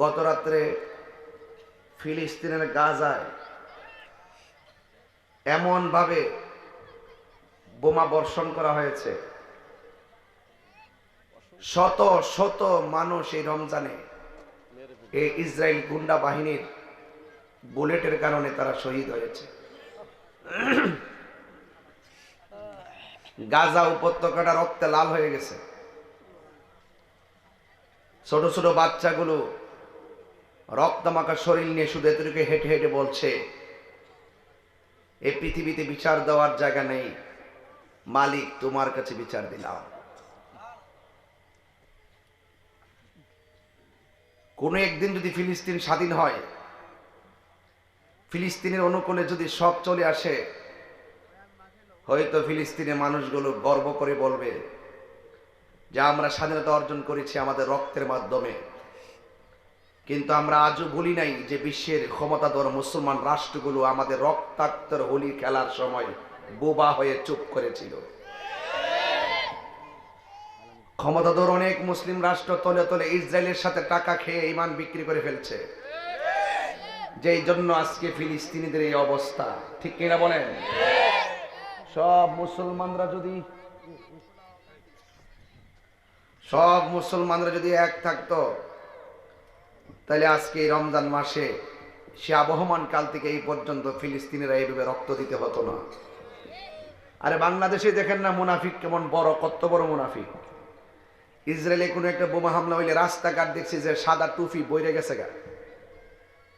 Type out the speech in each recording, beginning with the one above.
গত রাত্রে ফিলিস্তিনের গাজায় এমনভাবে বোমা বর্ষণ করা হয়েছে। শত শত মানুষ এই রমজানে এই ইসরায়েল গুন্ডা বাহিনীর বুলেটের কারণে তারা শহীদ হয়েছে। গাজা উপত্যকাটা রক্তে লাল হয়ে গেছে। ছোট ছোট বাচ্চাগুলো রক্তমাখা শরীর নিয়ে শুধু এতটুকু হেঁটে হেঁটে বলছে এই পৃথিবীতে বিচার দেওয়ার জায়গা নেই। মালিক তোমার কাছে বিচার দিলাম। কোনো একদিন যদি ফিলিস্তিন স্বাধীন হয়, ফিলিস্তিনের অনুকূলে যদি সব চলে আসে, হয়তো ফিলিস্তিনের মানুষগুলো গর্ব করে বলবে যে, আমরা স্বাধীনতা অর্জন করেছি আমাদের রক্তের মাধ্যমে। কিন্তু আমরা আজও ভুলি নাই যে বিশ্বের ক্ষমতাধর মুসলমান রাষ্ট্রগুলো আমাদের রক্তাক্তর হোলি খেলার সময় বোবা হয়ে চুপ করেছিল। ক্ষমতাধর অনেক মুসলিম রাষ্ট্র তলে তলে ইসরায়েলের সাথে টাকা খেয়ে ইমান বিক্রি করে ফেলছে। যেই জন্য আজকে ফিলিস্তিনিদের এই অবস্থা, ঠিক কিনা বলেন? সব মুসলমানরা যদি সব মুসলমানরা যদি এক থাকতো তাহলে আজকে এই রমজান মাসে সে আবহমান কাল থেকে এই পর্যন্ত ফিলিস্তিনিরা এইভাবে রক্ত দিতে হতো না। আরে বাংলাদেশে দেখেন না মুনাফিক কেমন বড়, কত বড় মুনাফিক। ইসরায়েলে কোনো একটা বোমা হামলা হইলে রাস্তাঘাট দেখছি যে সাদা টুপি বইরে গেছে গা।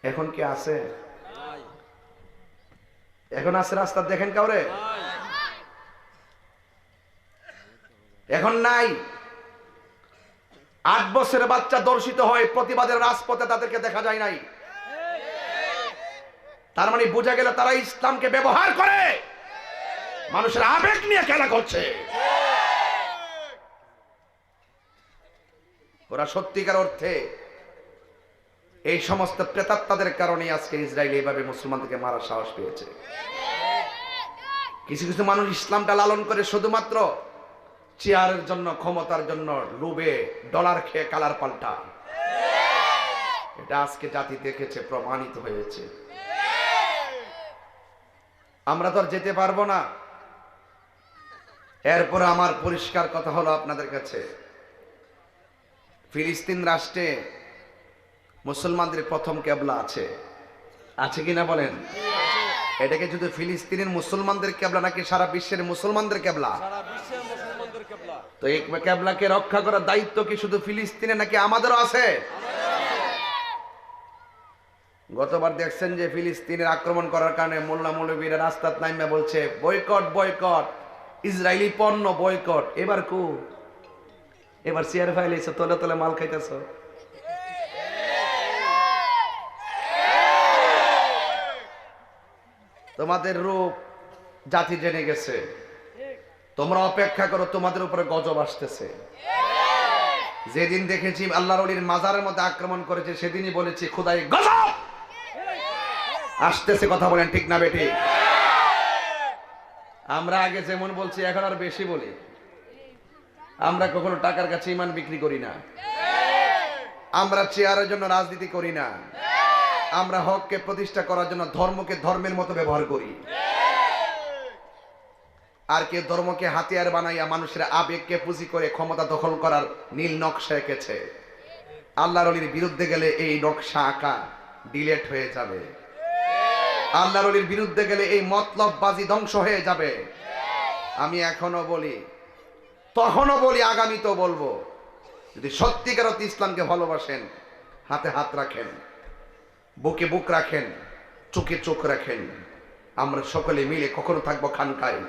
এখন কি আছে? এখন আছে রাস্তা, দেখেন কাউরে? এখন নাই। আট বছরের বাচ্চা দর্শিত হয়, প্রতিবাদের রাজপথে তাদেরকে দেখা যায় নাই। তার মানে বোঝা গেল তারা ইসলামকে ব্যবহার করে। মানুষের আবেগ নিয়ে খেলা করছে। ওরা সত্যিকার অর্থে এই সমস্ত প্রেতাত্মাদের কারণে আজকে ইসরায়েল এইভাবে মুসলমানদেরকে মারার সাহস পেয়েছে। কিছু কিছু মানুষ ইসলামটা লালন করে শুধুমাত্র চেয়ারের জন্য, ক্ষমতার জন্য লোভে ডলার খেয়ে কালার পাল্টা। এটা আজকে জাতি দেখেছে, প্রমাণিত হয়েছে। আমরা তো যেতে পারব না। এরপর আমার পরিষ্কার কথা হলো আপনাদের কাছে। ফিলিস্তিন রাষ্ট্রে মুসলমানদের প্রথম কেবলা আছে। আছে কিনা বলেন? এটাকে যদি ফিলিস্তিনের মুসলমানদের কেবলা নাকি সারা বিশ্বের মুসলমানদের কেবলা সারা বিশ্বের মুসলমানদের কেবলা তো এই কেবলাকে রক্ষা করার দায়িত্ব কি শুধু ফিলিস্তিনে নাকি আমাদেরও আছে? গতবার দেখছেন যে ফিলিস্তিনের আক্রমণ করার কারণে মোল্লা মৌলবীরা রাস্তাত নাইমে বলছে, বয়কট বয়কট ইসরায়েলি পণ্য বয়কট, এবার কু? এবার চেয়ার ফাইলেছে তলে তলে মাল খাইতেছ? তোমাদের রূপ জাতি জেনে গেছে। তোমরা অপেক্ষা করো, তোমাদের উপরে গজব আসতেছে। যেদিন দেখেছি আল্লাহর অলির মাজারের মধ্যে আক্রমণ করেছে, সেদিনই বলেছি, খুদাই, গজব! আসতেছে কথা বলেন, ঠিক না বেটি? আমরা আগে যেমন বলছি, এখন আর বেশি বলি। আমরা কখনো টাকার কাছে ইমান বিক্রি করি না। আমরা চেয়ারের জন্য রাজনীতি করি না। আমরা হককে প্রতিষ্ঠা করার জন্য ধর্মকে ধর্মের মতো ব্যবহার করি। আর কে ধর্মকে হাতিয়ার বানাইয়া মানুষের আবেগকে পুঁজি করে ক্ষমতা দখল করার নীল নকশা এঁকেছে। আল্লাহর অলির বিরুদ্ধে গেলে এই নকশা আঁকা ডিলেট হয়ে যাবে। আল্লাহর অলির বিরুদ্ধে গেলে এই মতলববাজি ধ্বংস হয়ে যাবে। আমি এখনও বলি, তখনও বলি, আগামীতেও বলব, যদি সত্যিকার ইসলামকে ভালোবাসেন, হাতে হাত রাখেন, বুকে বুক রাখেন, চোখে চোখ রাখেন, আমরা সকলে মিলে কখনো থাকব খানকায়।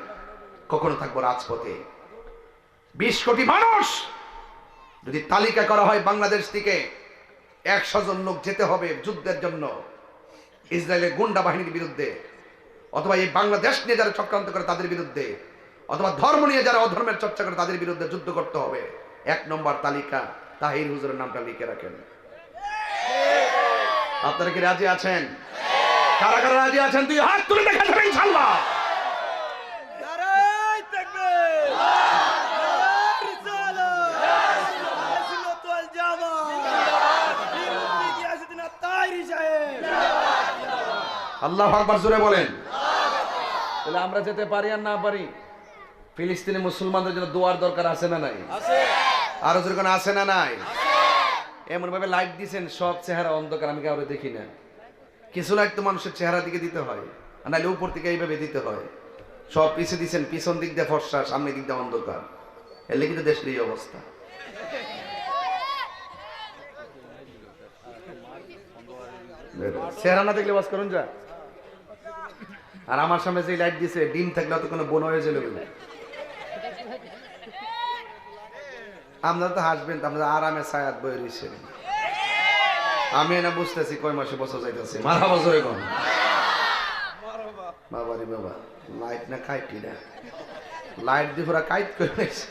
কখনো থাকব রাজপথে। বিশ কোটি মানুষ যদি তালিকা করা হয় বাংলাদেশ থেকে, একশো জন লোক যেতে হবে যুদ্ধের জন্য ইসরায়েলের গুন্ডা বাহিনীর বিরুদ্ধে, অথবা এই বাংলাদেশ নিয়ে যারা চক্রান্ত করে তাদের বিরুদ্ধে, অথবা ধর্ম নিয়ে যারা অধর্মের চর্চা করে তাদের বিরুদ্ধে যুদ্ধ করতে হবে। এক নম্বর তালিকা, তাহির হুজুরের নামটা লিখে রাখেন। আপনারা কি রাজি আছেন? কারা কারা রাজি আছেন? তুই হাত তুলে দেখা যাবে ইনশাল্লাহ আল্লাহ আকবার জোরে বলেন। তাহলে আমরা যেতে পারি আর না পারি? ফিলিস্তিনি মুসলমানদের জন্য দোয়ার দরকার আছে না নাই? আছে। আরও যেরকম আছে না নাই? এমন ভাবে লাইট দিছেন সব চেহারা অন্ধকার আমি কাউরে দেখি না। কিছু লাইট তো মানুষের চেহারা দিকে দিতে হয়। আর নাহলে উপর থেকে এইভাবে দিতে হয়। সব পিছে দিছেন পিছন দিক দিয়ে ফর্সা সামনে দিক দিয়ে অন্ধকার। এর লেগে তো দেশের এই অবস্থা। চেহারা না দেখলে বাস করুন যা। আর আমার সামনে যে লাইট দিছে, ডিম থাকলে অত কোনো বোন হয়ে যেতে আপনারা তো হাসবেন, তো আপনারা আরামে সায়াত বয়ে রয়েছেন আমি না বুঝতেছি কয় মাসে বছর যাইতেছে। মারা বছরে কোন বাবা রে বাবা লাইট না কাইটি না। লাইট দিয়ে পুরা কাইট করে নিয়েছে।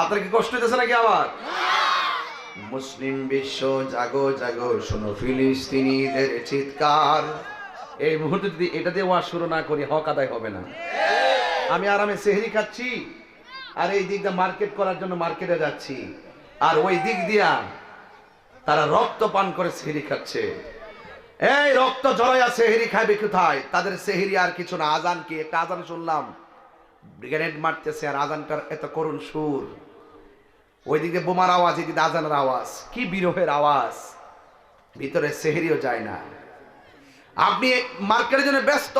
আপনার কি কষ্ট হইতেছে নাকি আমার মুসলিম বিশ্ব, জাগো জাগো, শোনো ফিলিস্তিনিদের চিৎকার। এই মুহূর্তে যদি এটা দিয়ে ওয়াজ শুরু না করি, হক আদায় হবে না। আমি আরামে সেহরি খাচ্ছি, আর এই দিক দিয়ে মার্কেট করার জন্য মার্কেটে যাচ্ছি। আর ওই দিক দিয়া তারা রক্ত পান করে সেহরি খাচ্ছে। এই রক্ত জড়াইয়া সেহরি খাইবে কোথায়? তাদের সেহরি আর কিছু না। আজান কি? একটা আজান শুনলাম। ব্রিগেড মারতেছে, আর আজানটার এত করুণ সুর। ওই দিকে বোমার আওয়াজ এদিকে আজানের আওয়াজ। কি বিরহের আওয়াজ। ভিতরে সেহরিও যায় না। আপনি মার্কেটের জন্য ব্যস্ত।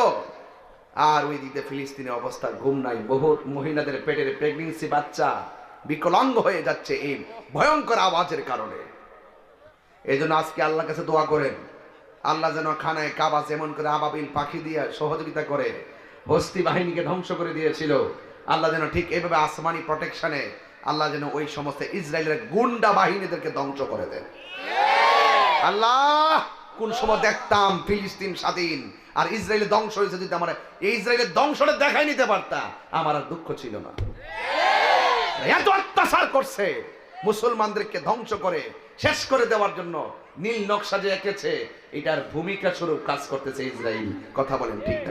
আর ওই দিকে ফিলিস্তিনের অবস্থা ঘুম নাই। বহুত মহিলাদের পেটের প্রেগনেন্সি বাচ্চা বিকলাঙ্গ হয়ে যাচ্ছে এই ভয়ঙ্কর আওয়াজের কারণে। এই জন্য আজকে আল্লাহর কাছে দোয়া করেন। আল্লাহ যেন খানায় কাবা যেমন করে আবাবিল পাখি দিয়ে সহযোগিতা করে, হস্তি বাহিনীকে ধ্বংস করে দিয়েছিল, আল্লাহ যেন ঠিক এইভাবে আসমানি প্রোটেকশনে আল্লাহ যেন ওই সমস্ত ইসরায়েলের গুন্ডা বাহিনীদেরকে ধ্বংস করে দেন। আল্লাহ! কোন সময় দেখতাম ফিলিস্তিন স্বাধীন, আর ইসরায়েলের ধ্বংস হয়েছে যদি আমার এই ইসরায়েলের ধ্বংসটা দেখাই নিতে পারতাম আমার আর দুঃখ ছিল না এত অত্যাচার করছে, মুসলমানদেরকে ধ্বংস করে, শেষ করে দেওয়ার জন্য নীল নকশা যে এঁকেছে, এটার ভূমিকা স্বরূপ কাজ করতেছে ইসরায়েল কথা বলেন ঠিক না?